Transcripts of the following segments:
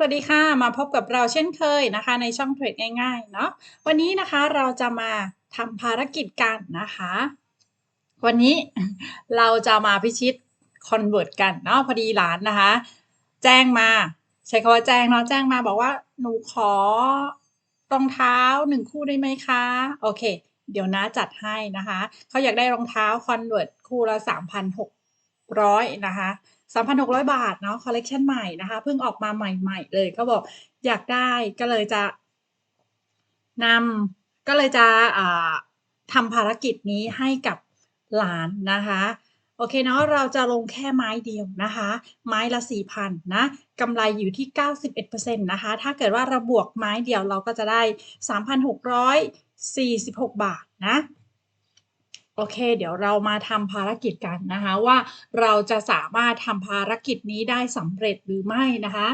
สวัสดีค่ะ มาพบกับเราเช่นเคยนะคะ ในช่องเทรดง่ายๆเนาะวันนี้นะคะเราจะมาทำภารกิจกันนะคะ วันนี้เราจะมาพิชิตคอนเวิร์ตกันเนาะพอดีหลานนะคะ แจ้งมาใช้คำว่าแจ้งเนาะแจ้งมาบอกว่า"หนูขอรองเท้า1คู่ได้ไหมคะ?"โอเค เดี๋ยวน้าจัดให้นะคะ เขาอยากได้รองเท้าคอนเวิร์ตคู่ละ3,600นะคะ 3,600 บาทเนาะคอลเลกชันใหม่นะคะเพิ่งออกมาใหม่ๆเลยก็บอกอยากได้ก็เลยจะนำก็เลยจะทำภารกิจนี้ให้กับหลานนะคะโอเคเนาะเราจะลงแค่ไม้เดียวนะคะ ไม้ละ4,000นะกำไรอยู่ที่ 91%นะคะ ถ้าเกิดว่าเราบวกไม้เดียวเราก็จะได้ 3,646 บาทนะ โอเค เดี๋ยวเรามาทำภารกิจกันนะคะว่าเราจะสามารถทำภารกิจนี้ได้สำเร็จหรือไม่นะคะ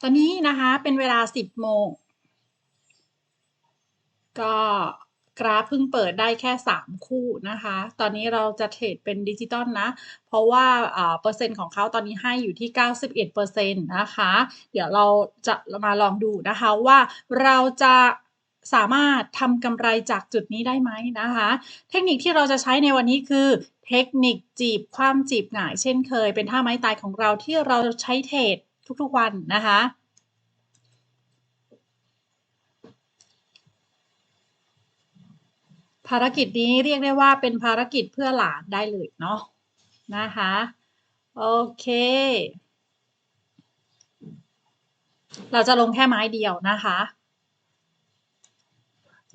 ตอนนี้นะคะเป็นเวลา 10 โมง ก็กราฟเพิ่งเปิดได้แค่ 3 คู่นะคะ ตอนนี้เราจะเทรดเป็นดิจิตอลนะ เพราะว่าเปอร์เซ็นต์ของเขาตอนนี้ให้อยู่ที่ 91%นะคะ เดี๋ยวเราจะมาลองดูนะคะว่าเราจะ สามารถทำกำไรจากจุดนี้ได้ไหมนะคะ เทคนิคที่เราจะใช้ในวันนี้คือ เทคนิคจีบคว่ำจีบหงาย เช่นเคย เป็นท่าไม้ตายของเราที่เราใช้เทรดทุกๆวันนะคะภารกิจนี้เรียกได้ว่าเป็นภารกิจเพื่อหลานได้เลยเนาะนะคะโอเค เราจะลงแค่ไม้เดียวนะคะ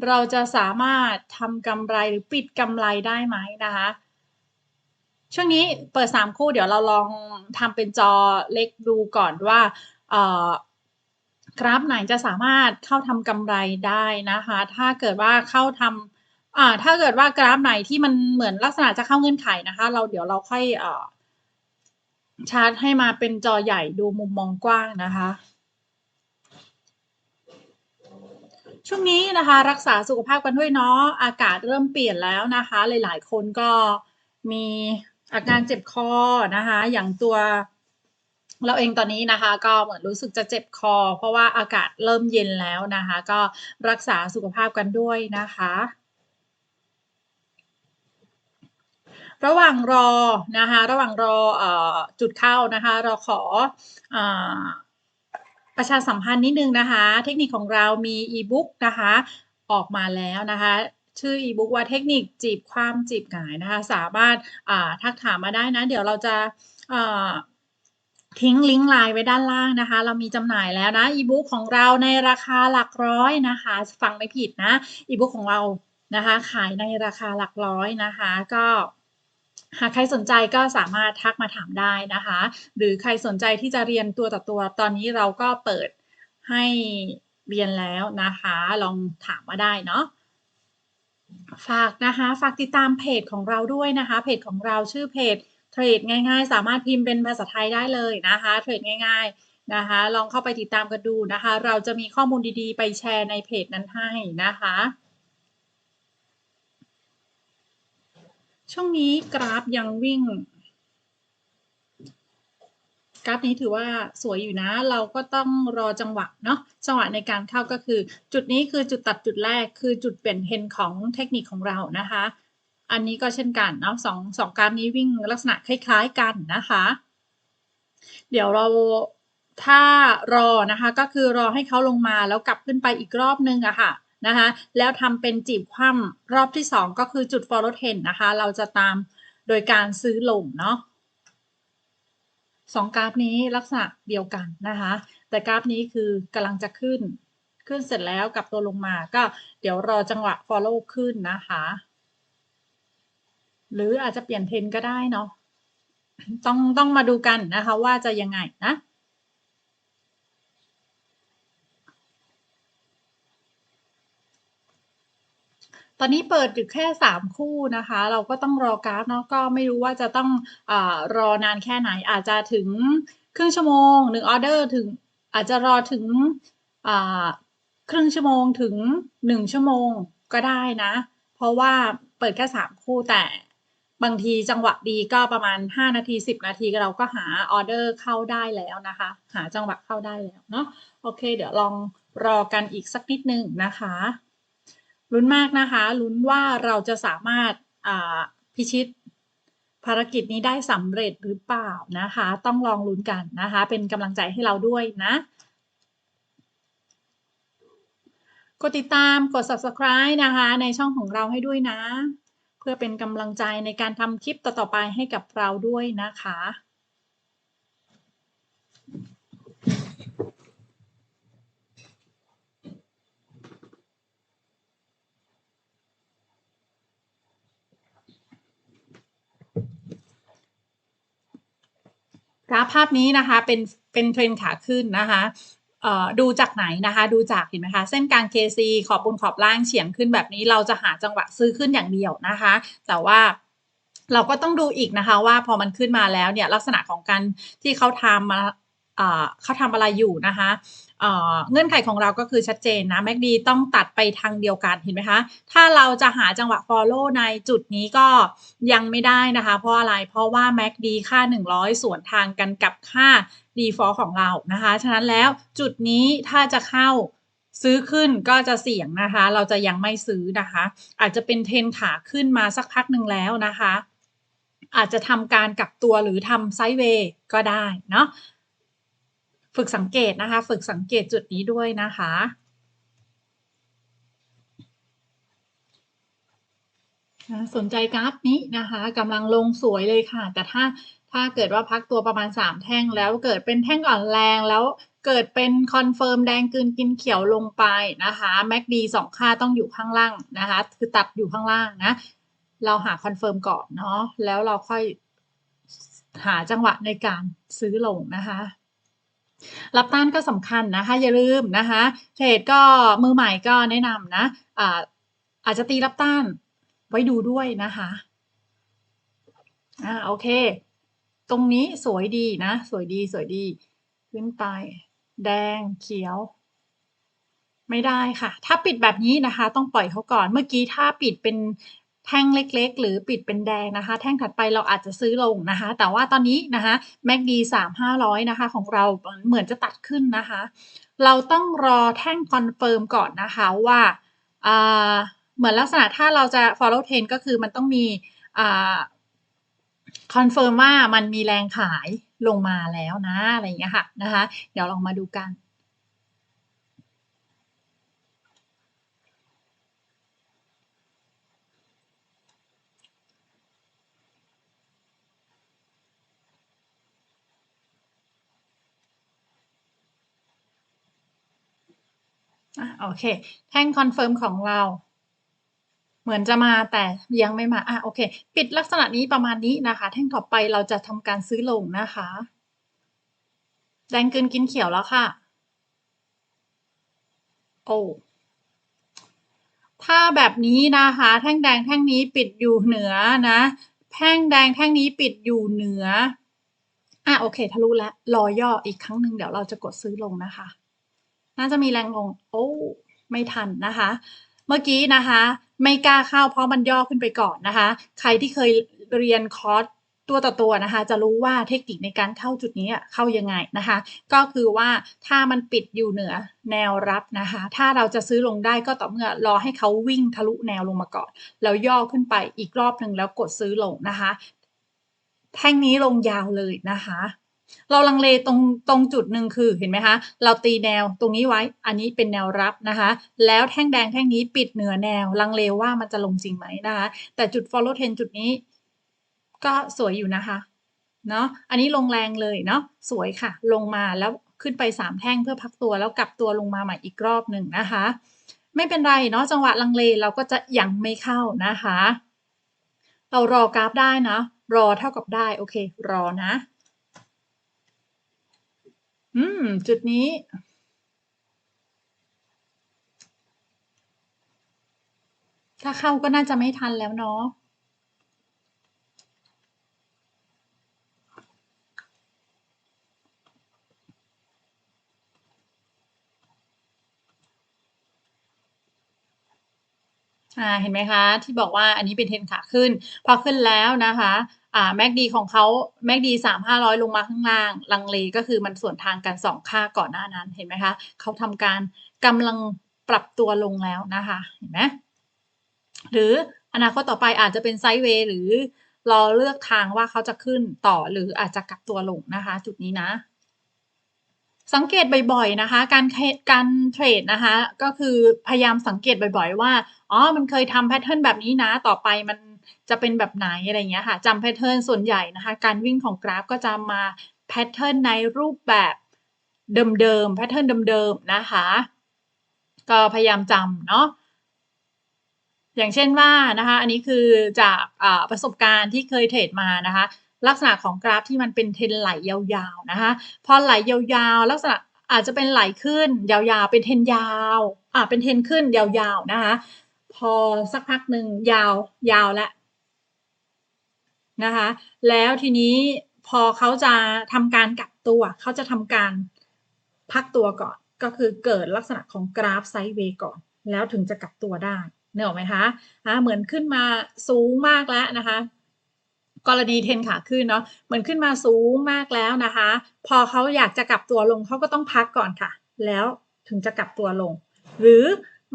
เราจะสามารถทำกำไรหรือปิดกำไรได้ไหมนะคะช่วงนี้เปิด 3 คู่เดี๋ยวเราลองทำเป็นจอเล็กดูก่อนว่าเอ่อกราฟไหนจะสามารถเข้าทำกำไรได้นะคะ ถ้าเกิดว่าเข้าทำอ่าถ้าเกิดว่ากราฟไหนที่มันเหมือนลักษณะจะเข้าเงื่อนไขนะคะ เราเดี๋ยวเราค่อยเอ่อชาร์ตให้มาเป็นจอใหญ่ดูมุมมองกว้างนะคะ ช่วงนี้นะคะ รักษาสุขภาพกันด้วยเนาะอากาศเริ่มเปลี่ยนแล้วนะคะ หลายๆ คนก็มีอาการเจ็บคอนะคะ อย่างตัวเราเองตอนนี้นะคะ ก็เหมือนรู้สึกจะเจ็บคอ เพราะว่าอากาศเริ่มเย็นแล้วนะคะ ก็รักษาสุขภาพกันด้วยนะคะ ระหว่างรอนะคะ ระหว่างรออจุดเข้านะคะ เราขออ ประชาสัมพันธ์นิดนึงนะคะ เทคนิคของเรามีอีบุ๊กนะคะ ออกมาแล้วนะคะ ชื่ออีบุ๊กว่าเทคนิคจีบคว่ำจีบหงายนะคะ สามารถทักถามมาได้นะ เดี๋ยวเราจะทิ้งลิงก์ LINE ไว้ด้านล่างนะคะ เรามีจำหน่ายแล้วนะอีบุ๊กของเราในราคาหลักร้อยนะคะ ฟังไม่ผิดนะอีบุ๊กของเรานะคะ ขายในราคาหลักร้อยนะคะ ก็ หากใครสนใจก็สามารถทักมาถามได้นะคะ หรือใครสนใจที่จะเรียนตัวต่อตัวตอนนี้เราก็เปิดให้เรียนแล้วนะคะ ลองถามมาได้เนาะฝากนะคะ ฝากติดตามเพจของเราด้วยนะคะ เพจของเราชื่อเพจเทรดง่าย ๆ สามารถพิมพ์เป็นภาษาไทยได้เลยนะคะเทรดง่าย ๆนะคะ ลองเข้าไปติดตามกันดูนะคะ เราจะมีข้อมูลดีๆ ไปแชร์ในเพจนั้นให้นะคะ ช่วงนี้กราฟยังวิ่ง กราฟนี้ถือว่าสวยอยู่นะ เราก็ต้องรอจังหวะเนาะจังหวะในการเข้าก็คือ จุดนี้คือจุดตัดจุดแรกคือจุดเปลี่ยน Trend ของเทคนิคของเรานะคะ อันนี้ก็เช่นกันเนาะสองสองกราฟนี้วิ่งลักษณะคล้าย ๆกันนะคะ เดี๋ยวเราถ้ารอนะคะก็คือรอให้เขาลงมาแล้วกลับขึ้นไปอีกรอบนึงอะค่ะ นะคะ แล้วทำเป็นจีบคว่ำรอบที่ 2 ก็คือจุด follow trend นะคะ เราจะตามโดยการซื้อลงเนาะ2กราฟนี้ลักษณะเดียวกันนะคะ แต่กราฟนี้คือกำลังจะขึ้น ขึ้นเสร็จแล้วกลับตัวลงมาก็เดี๋ยวรอจังหวะ follow ขึ้นนะคะ หรืออาจจะเปลี่ยน Trend ก็ได้เนาะต้องต้องมาดูกันนะคะว่าจะยังไงนะ ตอนนี้เปิดอยู่แค่ 3 คู่นะคะ เราก็ต้องรอกราฟเนาะก็ไม่รู้ว่าจะต้องอรอนานแค่ไหน อาจจะถึงครึ่งชั่วโมง1ออเดอร์ถึงอาจจะรอถึงครึ่งชั่วโมงถึง 1 ชั่วโมงก็ได้นะ เพราะว่าเปิดแค่ 3 คู่แต่บางทีจังหวะดีก็ประมาณ 5 นาที 10 นาทีเราก็หาออเดอร์เข้าได้แล้วนะคะ หาจังหวะเข้าได้แล้วเนาะโอเค เดี๋ยวลองรอกันอีกสักนิดนึงนะคะ ลุ้นมากนะคะ ลุ้นว่าเราจะสามารถพิชิตภารกิจนี้ได้สำเร็จหรือเปล่านะคะ ต้องลองลุ้นกันนะคะ เป็นกำลังใจให้เราด้วยนะกดติดตามกด subscribe นะคะ ในช่องของเราให้ด้วยนะ เพื่อเป็นกำลังใจในการทำคลิปต่อๆไปให้กับเราด้วยนะคะ กราฟภาพนี้นะคะเป็นเป็นเทรนขาขึ้นนะคะดูจากไหนนะคะดูจากเห็นไหมคะเส้นกลาง KC ขอบบนขอบล่างเฉียงขึ้นแบบนี้เราจะหาจังหวะซื้อขึ้นอย่างเดียวนะคะ แต่ว่าเราก็ต้องดูอีกนะคะว่าพอมันขึ้นมาแล้วเนี่ยลักษณะของการที่เขาทำมา เขาทำอะไรอยู่นะคะเงื่อนไขของเราก็คือชัดเจนนะแม็กดีต้องตัดไปทางเดียวกันเห็นไหมคะ ถ้าเราจะหาจังหวะ follow ในจุดนี้ก็ยังไม่ได้นะคะ เพราะอะไรเพราะว่า MACD ค่า 100 ส่วนทางกันกับค่า default ของเรานะคะ ฉะนั้นแล้วจุดนี้ถ้าจะเข้าซื้อขึ้นก็จะเสี่ยงนะคะ เราจะยังไม่ซื้อนะคะ อาจจะเป็นเทนขาขึ้นมาสักพักหนึ่งแล้วนะคะ อาจจะทำการกลับตัวหรือทำไซด์เวย์ก็ได้เนาะ ฝึกสังเกตนะคะ ฝึกสังเกตจุดนี้ด้วยนะคะสนใจกราฟนี้นะคะกำลังลงสวยเลยค่ะ แต่ถ้าถ้าเกิดว่าพักตัวประมาณ 3 แท่งแล้วเกิดเป็นแท่งอ่อนแรงแล้วเกิดเป็นคอนเฟิร์มแดงกืนกินเขียวลงไปนะคะแม็กดีสองค่าต้องอยู่ข้างล่างนะคะ คือตัดอยู่ข้างล่างนะ เราหาคอนเฟิร์มก่อนเนาะแล้วเราค่อยหาจังหวะในการซื้อลงนะคะ รับต้านก็สำคัญนะคะ อย่าลืมนะคะเทรดก็มือใหม่ก็แนะนำนะอาอาจจะตีรับต้านไว้ดูด้วยนะคะอ่าโอเค ตรงนี้สวยดีนะ สวยดีสวยดีขึ้นไป แดงเขียว ไม่ได้ค่ะ ถ้าปิดแบบนี้นะคะ ต้องปล่อยเขาก่อนเมื่อกี้ถ้าปิดเป็น แท่งเล็กๆ หรือปิดเป็นแดงนะคะ แท่งถัดไปเราอาจจะซื้อลงนะคะ แต่ว่าตอนนี้นะคะ MACD 3 500 นะคะ ของเราเหมือนจะตัดขึ้นนะคะ เราต้องรอแท่งคอนเฟิร์มก่อนนะคะว่าเหมือนลักษณะถ้าเราจะ follow trend ก็คือมันต้องมีคอนเฟิร์มว่ามันมีแรงขายลงมาแล้วนะ อะไรอย่างเงี้ยค่ะนะคะ เดี๋ยวลองมาดูกัน อะโอเค แท่งคอนเฟิร์มของเรา เหมือนจะมาแต่ยังไม่มาอะโอเค ปิดลักษณะนี้ประมาณนี้นะคะ แท่งต่อไปเราจะทำการซื้อลงนะคะ แดงกินกินเขียวแล้วค่ะ โอ้ถ้าแบบนี้นะคะ แท่งแดงแท่งนี้ปิดอยู่เหนือนะ แท่งแดงแท่งนี้ปิดอยู่เหนืออะโอเคทะลุแล้วรอย่ออีกครั้งหนึ่งเดี๋ยวเราจะกดซื้อลงนะคะ น่าจะมีแรงลง โอ้ ไม่ทันนะคะ เมื่อกี้นะคะ ไม่กล้าเข้าเพราะมันย่อขึ้นไปก่อนนะคะ ใครที่เคยเรียนคอร์สตัวต่อตัวนะคะ จะรู้ว่าเทคนิคในการเข้าจุดนี้เข้ายังไงนะคะ ก็คือว่าถ้ามันปิดอยู่เหนือแนวรับนะคะ ถ้าเราจะซื้อลงได้ก็ต่อเมื่อรอให้เขาวิ่งทะลุแนวลงมาก่อน แล้วย่อขึ้นไปอีกรอบหนึ่งแล้วกดซื้อลงนะคะ แท่งนี้ลงยาวเลยนะคะ เราลังเลตรงตรงจุดหนึ่งคือเห็นไหมคะ เราตีแนวตรงนี้ไว้อันนี้เป็นแนวรับนะคะ แล้วแท่งแดงแท่งนี้ปิดเหนือแนว ลังเลว่ามันจะลงจริงไหมนะคะ แต่จุด follow trend จุดนี้ ก็สวยอยู่นะคะเนาะอันนี้ลงแรงเลยเนาะสวยค่ะ ลงมาแล้วขึ้นไปสามแท่งเพื่อพักตัวแล้วกลับตัวลงมาใหม่อีกรอบหนึ่งนะคะ ไม่เป็นไรเนาะจังหวะลังเลเราก็จะยังไม่เข้านะคะ เรารอกราฟได้นะ รอเท่ากับได้โอเค รอนะ อืม จุดนี้ ถ้าเข้าก็น่าจะไม่ทันแล้วเนาะ อ่าเห็นไหมคะ ที่บอกว่าอันนี้เป็นเทรนขาขึ้น พอขึ้นแล้วนะคะอ่า MACD ของเขา MACD 3-500ลงมาข้างล่าง ลังเลก็คือมันสวนทางกัน 2 ค่าก่อนหน้านั้นเห็นไหมคะเขาทำการกำลังปรับตัวลงแล้วนะคะเห็นไหมหรืออนาคตต่อไปอาจจะเป็นไซด์เวย์หรือรอเลือกทางว่าเขาจะขึ้นต่อหรืออาจจะกลับตัวลงนะคะ จุดนี้นะ สังเกตบ่อยๆนะคะ การการเทรดนะคะ ก็คือพยายามสังเกตบ่อยๆ ว่าอ๋อมันเคยทำแพทเทิร์นแบบนี้นะ ต่อไปมันจะเป็นแบบไหนอะไรเงี้ยค่ะจำแพทเทิร์นส่วนใหญ่นะคะ การวิ่งของกราฟก็จะมาแพทเทิร์นในรูปแบบเดิมๆแพทเทิร์นเดิมๆนะคะ ก็พยายามจำเนาะอย่างเช่นว่านะคะ อันนี้คือจากประสบการณ์ที่เคยเทรดมานะคะ ลักษณะของกราฟที่มันเป็นเทรนไหลยาวๆนะคะพอไหลยาวๆ ลักษณะอาจจะเป็นไหลขึ้นยาวๆ เป็นเทรนยาวอ่าเป็นเทรนขึ้นยาวๆนะคะพอสักพักหนึ่งยาวยาวแล้วนะคะแล้วทีนี้พอเขาจะทำการกลับตัวเขาจะทำการพักตัวก่อน ก็คือเกิดลักษณะของกราฟไซด์เวย์ก่อน แล้วถึงจะกลับตัวได้นึกออไหมคะอาเหมือนขึ้นมาสูงมากแล้วนะคะ กรณีเทนขาขึ้นเนาะเหมือนขึ้นมาสูงมากแล้วนะคะ พอเขาอยากจะกลับตัวลงเขาก็ต้องพักก่อนค่ะ แล้วถึงจะกลับตัวลง หรือ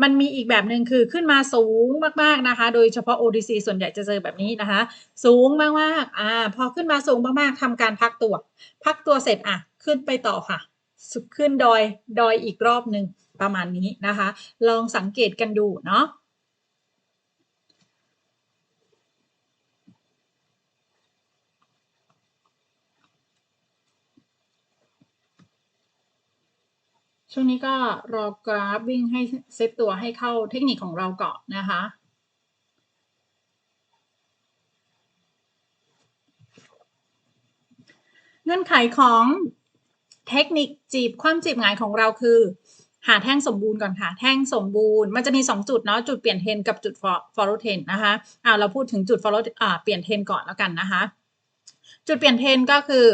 มันมีอีกแบบหนึ่งคือขึ้นมาสูงมากๆนะคะ โดยเฉพาะ OTC ส่วนใหญ่จะเจอแบบนี้นะคะ สูงมากๆอ่าพอขึ้นมาสูงมากๆทำการพักตัว พักตัวเสร็จอะขึ้นไปต่อค่ะ ขึ้นดอยดอยอีกรอบหนึ่งประมาณนี้นะคะ ลองสังเกตกันดูเนาะ ช่วงนี้ก็รอกราฟวิ่งให้เซตตัวให้เข้าเทคนิคของเราก่อนนะคะเงื่อนไขของเทคนิคจีบคว่ำจีบหงายของเราคือ หาแท่งสมบูรณ์ก่อนค่ะ แท่งสมบูรณ์มันจะมี 2 จุดเนาะจุดเปลี่ยนเทรนกับจุดฟอ follow trend นะคะอ่าเราพูดถึงจุด follow อ่าเปลี่ยนเทรนก่อนแล้วกันนะคะ จุดเปลี่ยนเทรนก็คือ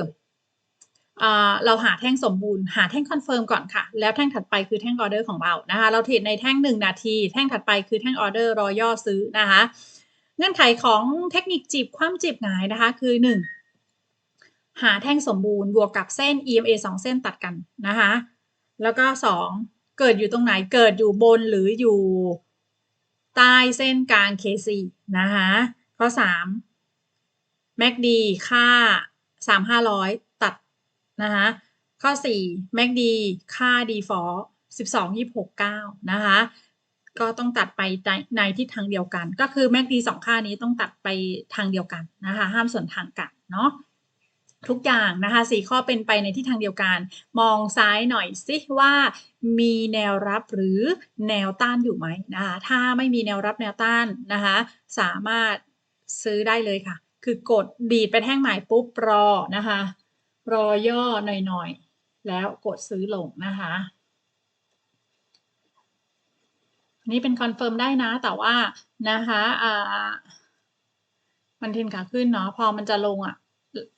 เราหาแท่งสมบูรณ์หาแท่งคอนเฟิร์มก่อนค่ะ แล้วแท่งถัดไปคือแท่งออเดอร์ของเรานะคะ เราเทรดในแท่ง 1 นาที แท่งถัดไปคือแท่งออเดอร์รอย่อซื้อนะคะ เงื่อนไขของเทคนิคจีบคว่ำจีบหงายนะคะ คือ 1 หาแท่งสมบูรณ์บวกกับเส้น EMA 2 เส้นตัดกันนะคะ แล้วก็ 2 เกิดอยู่ตรงไหนเกิดอยู่บนหรืออยู่ใต้เส้นกลาง KC นะคะข้อ3 MACD ค่า 3-500 นะคะข้อ 4 MACD ค่า Default 12-26-9 นะคะ ก็ต้องตัดไปในทิศทางเดียวกัน ก็คือ MACD 2 ค่านี้ต้องตัดไปทางเดียวกันนะคะ ห้ามส่วนทางกันเนาะทุกอย่างนะคะ4ข้อเป็นไปในทิศทางเดียวกัน มองซ้ายหน่อยสิว่ามีแนวรับหรือแนวต้านอยู่ไหมนะคะถ้าไม่มีแนวรับแนวต้านนะคะสามารถซื้อได้เลยค่ะ คือกดดีดไปแท่งหม่ปุ๊บรอนะคะ รอย่อหน่อยๆ แล้วกดซื้อลงนะคะนนี้เป็นคอนเฟิร์มได้นะ แต่ว่านะคะอ่ามันเทนขาขึ้นเนาะ พอมันจะลงอะ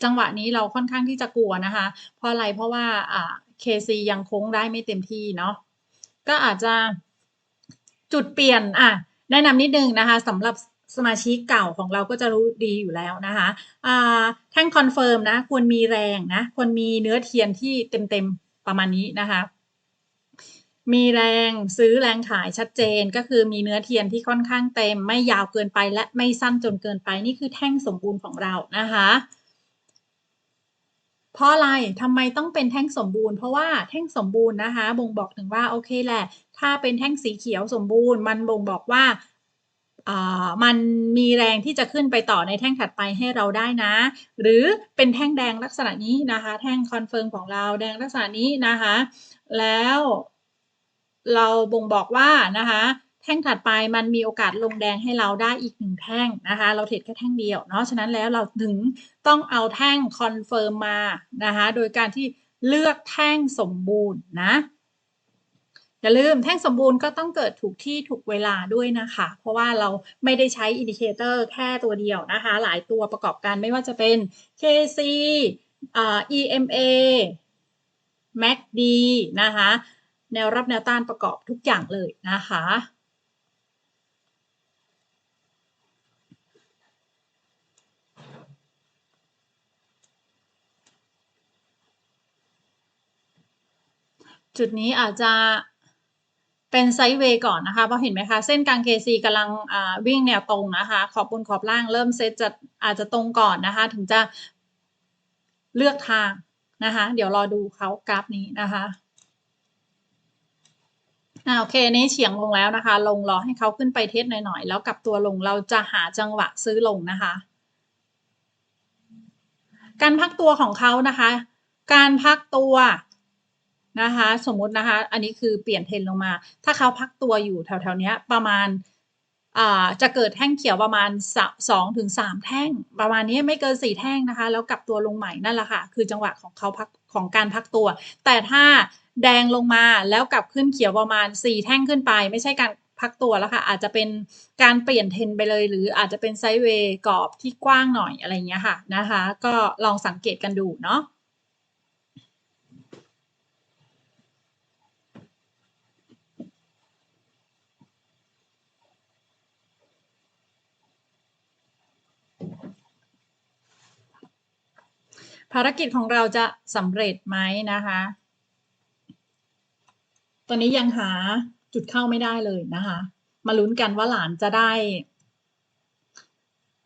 จังหวะนี้เราค่อนข้างที่จะกลัวนะคะ เพราะอะไร เพราะว่าอ่า KC ยังโค้งได้ไม่เต็มที่เนาะ ก็อาจจะจุดเปลี่ยนอะแนะนำนิดนึงนะคะสำหรับ สมาชิกเก่าของเราก็จะรู้ดีอยู่แล้วนะคะแท่งคอนเฟิร์มนะควรมีแรงนะควรมีเนื้อเทียนที่เต็มๆประมาณนี้นะคะมีแรงซื้อแรงขายชัดเจนก็คือมีเนื้อเทียนที่ค่อนข้างเต็ม ไม่ยาวเกินไปและไม่สั้นจนเกินไปนี่คือแท่งสมบูรณ์ของเรานะคะเพราะอะไรทำไมต้องเป็นแท่งสมบูรณ์ เพราะว่าแท่งสมบูรณ์นะคะ บ่งบอกถึงว่าโอเคแหละ ถ้าเป็นแท่งสีเขียวสมบูรณ์ มันบ่งบอกว่า มันมีแรงที่จะขึ้นไปต่อในแท่งถัดไปให้เราได้นะ หรือเป็นแท่งแดงลักษณะนี้นะคะ แท่งคอนเฟิร์มของเราแดงลักษณะนี้นะคะ แล้ว เราบ่งบอกว่านะคะแท่งถัดไปมันมีโอกาสลงแดงให้เราได้อีก1แท่งนะคะ เราเทรดแค่แท่งเดียวเนาะ ฉะนั้นแล้วเราถึงต้องเอาแท่งคอนเฟิร์มมานะคะ โดยการที่เลือกแท่งสมบูรณ์นะ อย่าลืมแท่งสมบูรณ์ก็ต้องเกิดถูกที่ถูกเวลาด้วยนะคะ เพราะว่าเราไม่ได้ใช้อินดิเคเตอร์แค่ตัวเดียวนะคะ หลายตัวประกอบกันไม่ว่าจะเป็น KC อ่า EMA MACD นะคะ แนวรับแนวต้านประกอบทุกอย่างเลยนะคะจุดนี้อาจจะ เป็นไซด์เวย์ก่อนนะคะเพราะเห็นไหมคะ เส้นกลาง KC กำลังวิ่งแนวตรงนะคะ ขอบบนขอบล่างเริ่มเซตจะอาจจะตรงก่อนนะคะ ถึงจะเลือกทางนะคะ เดี๋ยวรอดูเขากราฟนี้นะคะอ่าโอเคนี้เฉียงลงแล้วนะคะ ลงรอให้เขาขึ้นไปเทสหน่อยๆ แล้วกลับตัวลงเราจะหาจังหวะซื้อลงนะคะ การพักตัวของเขานะคะ การพักตัว นะคะสมมตินะคะอันนี้คือเปลี่ยนเทรนลงมา ถ้าเขาพักตัวอยู่แถวๆนี้ประมาณาจะเกิดแท่งเขียวประมาณสองถึงสามแท่ง ประมาณนี้ไม่เกินสี่แท่งนะคะ แล้วกลับตัวลงใหม่นั่นแหละค่ะ คือจังหวะของเขาพักของการพักตัว แต่ถ้าแดงลงมาแล้วกลับขึ้นเขียวประมาณสี่แท่งขึ้นไป ไม่ใช่การพักตัวแล้วค่ะ อาจจะเป็นการเปลี่ยนเทรนไปเลย หรืออาจจะเป็นไซด์เวย์กรอบที่กว้างหน่อยอะไรเงี้ยค่ะนะคะ ก็ลองสังเกตกันดูเนาะ ภารกิจของเราจะสำเร็จไหมนะคะ ตอนนี้ยังหาจุดเข้าไม่ได้เลยนะคะ มาลุ้นกันว่าหลานจะได้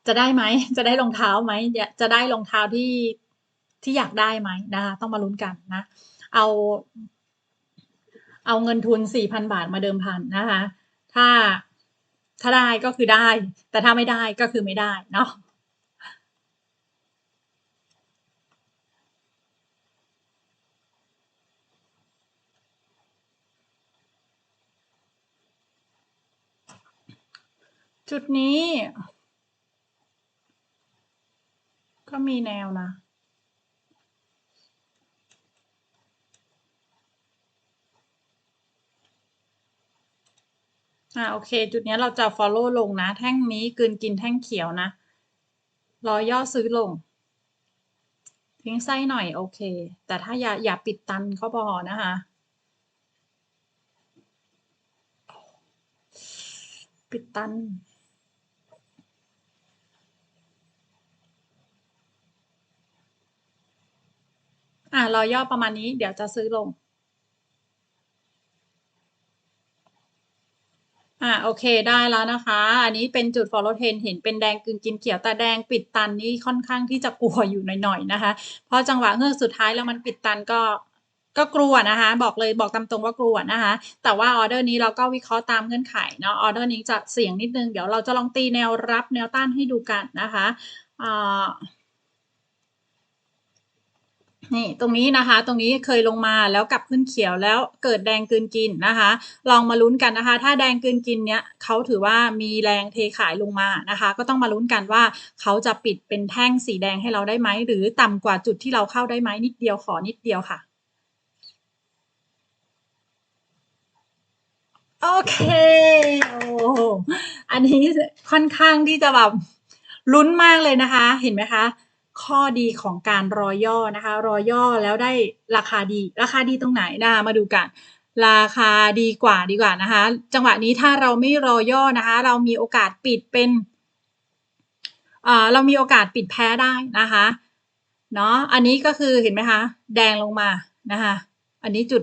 จะได้ไหม จะได้รองเท้าไหม จะได้รองเท้าที่ที่อยากได้ไหมนะคะ ต้องมาลุ้นกันนะ เอา เอาเงินทุนสี่พันบาทมาเดิมพันนะคะ ถ้าถ้าได้ก็คือได้ แต่ถ้าไม่ได้ก็คือไม่ได้เนาะ จุดนี้ ก็มีแนวนะอ่าโอเค จุดนี้เราจะ follow ลงนะ แท่งนี้กืนกินแท่งเขียวนะ รอ ย่อซื้อลง ทิ้งไส้หน่อย โอเค แต่ถ้าอย่าอย่าปิดตันเขาพอนะคะ ปิดตัน อ่ารอย่อประมาณนี้เดี๋ยวจะซื้อลง อ่าโอเคได้แล้วนะคะ อันนี้เป็นจุด follow trend เห็นเป็นแดงกึ่งกินเขียวแต่แดงปิดตันนี่ค่อนข้างที่จะกลัวอยู่หน่อยๆนะคะ เพราะจังหวะเงือกสุดท้ายแล้วมันปิดตันก็ก็กลัวนะคะบอกเลยบอกตามตรงว่ากลัวนะคะ แต่ว่าออเดอร์นี้เราก็วิเคราะห์ตามเงื่อนไขเนาะออเดอร์นี้จะเสี่ยงนิดนึง เดี๋ยวเราจะลองตีแนวรับแนวต้านให้ดูกันนะคะอ่า นี่ตรงนี้นะคะตรงนี้เคยลงมาแล้วกลับขึ้นเขียวแล้วเกิดแดงกลืนกินนะคะ ลองมาลุ้นกันนะคะ ถ้าแดงกลืนกินเนี้ยเขาถือว่ามีแรงเทขายลงมานะคะ ก็ต้องมาลุ้นกันว่าเขาจะปิดเป็นแท่งสีแดงให้เราได้ไหม หรือต่ำกว่าจุดที่เราเข้าได้ไหมนิดเดียวขอนิดเดียวค่ะโอเคโอ้อันนี้ค่อนข้างที่จะแบบลุ้นมากเลยนะคะ เห็นไหมคะ ข้อดีของการรอย่อนะคะ รอย่อแล้วได้ราคาดี ราคาดีตรงไหนนะมาดูกัน ราคาดีกว่าดีกว่านะคะ จังหวะนี้ถ้าเราไม่รอย่อนะคะ เรามีโอกาสปิดเป็นเรามีโอกาสปิดแพ้ได้นะคะเนาะอันนี้ก็คือเห็นไหมคะ แดงลงมานะคะอันนี้จุด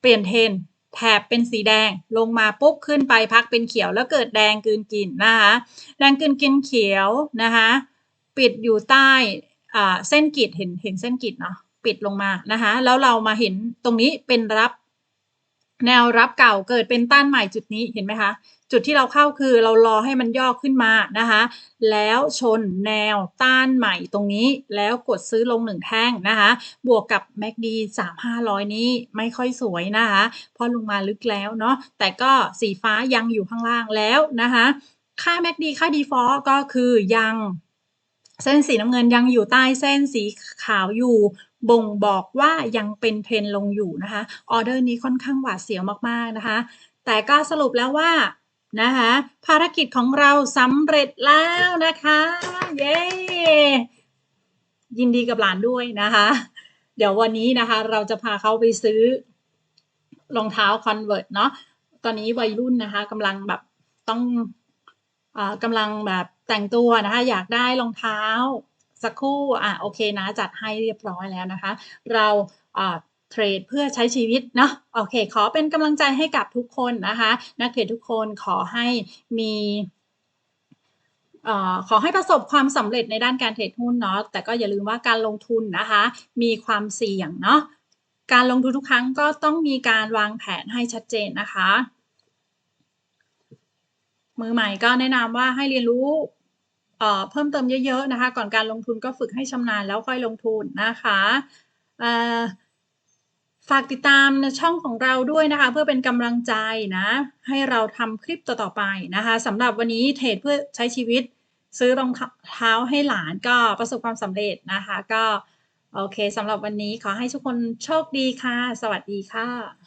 เปลี่ยนเทนแถบเป็นสีแดงลงมาปุ๊บขึ้นไปพักเป็นเขียวแล้วเกิดแดงกืนกินนะคะแดงกืนกินเขียวนะคะ ปิดอยู่ใต้เส้นกีดเห็นเห็นเส้นกีดเนาะปิดลงมานะคะแล้วเรามาเห็นตรงนี้เป็นรับ แนวรับเก่าเกิดเป็นต้านใหม่จุดนี้เห็นไหมคะ จุดที่เราเข้าคือเรารอให้มันย่อขึ้นมานะคะแล้วชนแนวต้านใหม่ตรงนี้แล้วกดซื้อลงหนึ่งแท่งนะคะบวกกับ MACD 3500 นี้ไม่ค่อยสวยนะคะเพราะลงมาลึกแล้วเนาะแต่ก็สีฟ้ายังอยู่ข้างล่างแล้วนะคะค่า MACD ค่า default ก็คือยัง เส้นสีน้ำเงินยังอยู่ใต้เส้นสีขาวอยู่บ่งบอกว่ายังเป็นเทรนลงอยู่นะคะออเดอร์นี้ค่อนข้างหวาดเสียวมากๆนะคะ แต่ก็สรุปแล้วว่านะคะภารกิจของเราสำเร็จแล้วนะคะเย้ยินดีกับหลานด้วยนะคะ เดี๋ยววันนี้นะคะ เราจะพาเขาไปซื้อรองเท้าคอนเวิร์ตเนาะตอนนี้วัยรุ่นนะคะกำลังแบบต้องอกำลังแบบ แต่งตัวนะคะ อยากได้รองเท้าสักคู่อะโอเคนะ จัดให้เรียบร้อยแล้วนะคะ เราเทรดเพื่อใช้ชีวิตเนาะโอเค ขอเป็นกำลังใจให้กับทุกคนนะคะ นักเทรดทุกคนขอให้มีอขอให้ประสบความสำเร็จในด้านการเทรดหุ้นเนาะแต่ก็อย่าลืมว่าการลงทุนนะคะ มีความเสี่ยงเนาะการลงทุนทุกครั้งก็ต้องมีการวางแผนให้ชัดเจนนะคะ มือใหม่ก็แนะนำว่าให้เรียนรู้ เอ่อเพิ่มเติมเยอะๆนะคะ ก่อนการลงทุนก็ฝึกให้ชำนาญแล้วค่อยลงทุนนะคะฝากติดตามในช่องของเราด้วยนะคะ เพื่อเป็นกำลังใจนะ ให้เราทำคลิปต่อๆไปนะคะสำหรับวันนี้เทรดเพื่อใช้ชีวิตซื้อรองเท้าให้หลานก็ประสบความสำเร็จนะคะ ก็โอเคสำหรับวันนี้ขอให้ทุกคนโชคดีค่ะ สวัสดีค่ะ